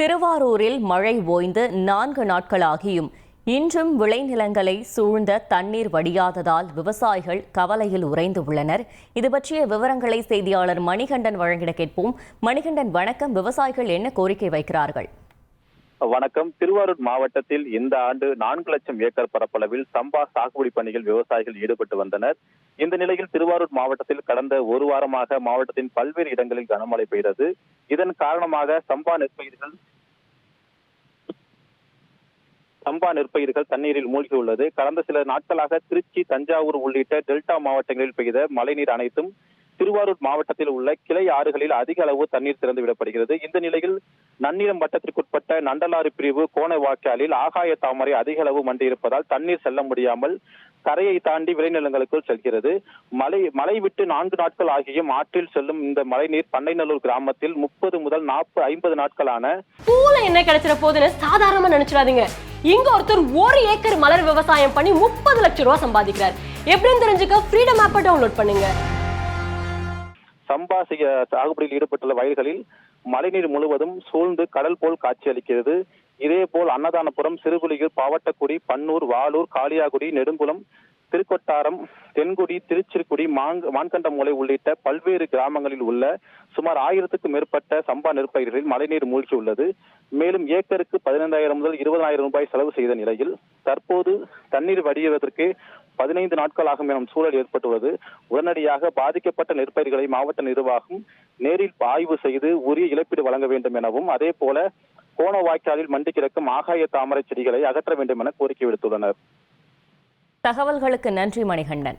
திருவாரூரில் மழை ஓய்ந்து நான்கு நாட்களாகியும் இன்றும் விளைநிலங்களை சூழ்ந்த தண்ணீர் வடியாததால் விவசாயிகள் கவலையில் உறைந்து உள்ளனர். இது பற்றிய விவரங்களை செய்தியாளர் மணிகண்டன் வழங்கிட கேட்போம். மணிகண்டன் வணக்கம். விவசாயிகள் என்ன கோரிக்கை வைக்கிறார்கள்? வணக்கம். திருவாரூர் மாவட்டத்தில் இந்த ஆண்டு நான்கு லட்சம் ஏக்கர் பரப்பளவில் சம்பா சாகுபடி பணியில் விவசாயிகள் ஈடுபட்டு வந்தனர். இந்த நிலையில் திருவாரூர் மாவட்டத்தில் கடந்த ஒரு வாரமாக மாவட்டத்தின் பல்வேறு இடங்களில் கனமழை பெய்தது. இதன் காரணமாக சம்பா நெற்பயிர்கள் சம்பா நெற்பயிர்கள் தண்ணீரில் மூழ்கியுள்ளது. கடந்த சில நாட்களாக திருச்சி தஞ்சாவூர் உள்ளிட்ட டெல்டா மாவட்டங்களில் பெய்த மழைநீர் அனைத்தும் திருவாரூர் மாவட்டத்தில் உள்ள கிளை ஆறுகளில் அதிக அளவு தண்ணீர் திறந்து விடப்படுகிறது. இந்த நிலையில் நன்னிலம் வட்டத்திற்குட்பட்ட நண்டலாறு பிரிவு கோண வாய்க்காலில் ஆகாய தாமரை அதிக அளவு மண்டியிருப்பதால் தண்ணீர் செல்ல முடியாமல் கரையை தாண்டி விளைநிலங்களுக்குள் செல்கிறது. மலை மலை விட்டு நான்கு நாட்கள் ஆகியும் ஆற்றில் செல்லும் இந்த மழைநீர் பண்ணைநல்லூர் கிராமத்தில் முப்பது முதல் நாற்பது ஐம்பது நாட்களான பூல என்ன கிடைச்சிட போகுதுன்னு சாதாரணமா நினைச்சிடாதீங்க. இங்க ஒருத்தர் ஒரு ஏக்கர் மலர் விவசாயம் பண்ணி முப்பது லட்சம் ரூபாய் சம்பாதிக்கிறார். எப்படின்னு தெரிஞ்சுக்க ஃப்ரீடம் ஆப்பை டவுன்லோட் பண்ணுங்க. சம்பா சாகுபடியில் ஈடுபட்டுள்ள வயல்களில் மழைநீர் முழுவதும் சூழ்ந்து கடல் போல் காட்சியளிக்கிறது. இதேபோல் அன்னதானபுரம் சிறுகுழியூர் பாவட்டக்குடி பன்னூர் வாலூர் காளியாகுடி நெடுங்குளம் திருக்கொட்டாரம் தென்குடி திருச்சிற்குடி மாங் மான்கண்டமூலை உள்ளிட்ட பல்வேறு கிராமங்களில் உள்ள சுமார் ஆயிரத்துக்கும் மேற்பட்ட சம்பா நெற்பயிர்களில் மழைநீர் மூழ்கியுள்ளது மேலும் ஏக்கருக்கு பதினைந்தாயிரம் முதல் இருபதாயிரம் ரூபாய் செலவு செய்த நிலையில் தற்போது தண்ணீர் வடிவதற்கு பதினைந்து நாட்கள் ஆகும் எனும் சூழல் ஏற்பட்டுள்ளது. உடனடியாக பாதிக்கப்பட்ட நெற்பயிர்களை மாவட்ட நிர்வாகம் நேரில் ஆய்வு செய்து உரிய இழப்பீடு வழங்க வேண்டும் எனவும் அதே போல கோண வாய்க்காலில் மண்டி கிடக்கும் ஆகாய தாமரை செடிகளை அகற்ற வேண்டும் என கோரிக்கை விடுத்துள்ளனர். தகவல்களுக்கு நன்றி மணிகண்டன்.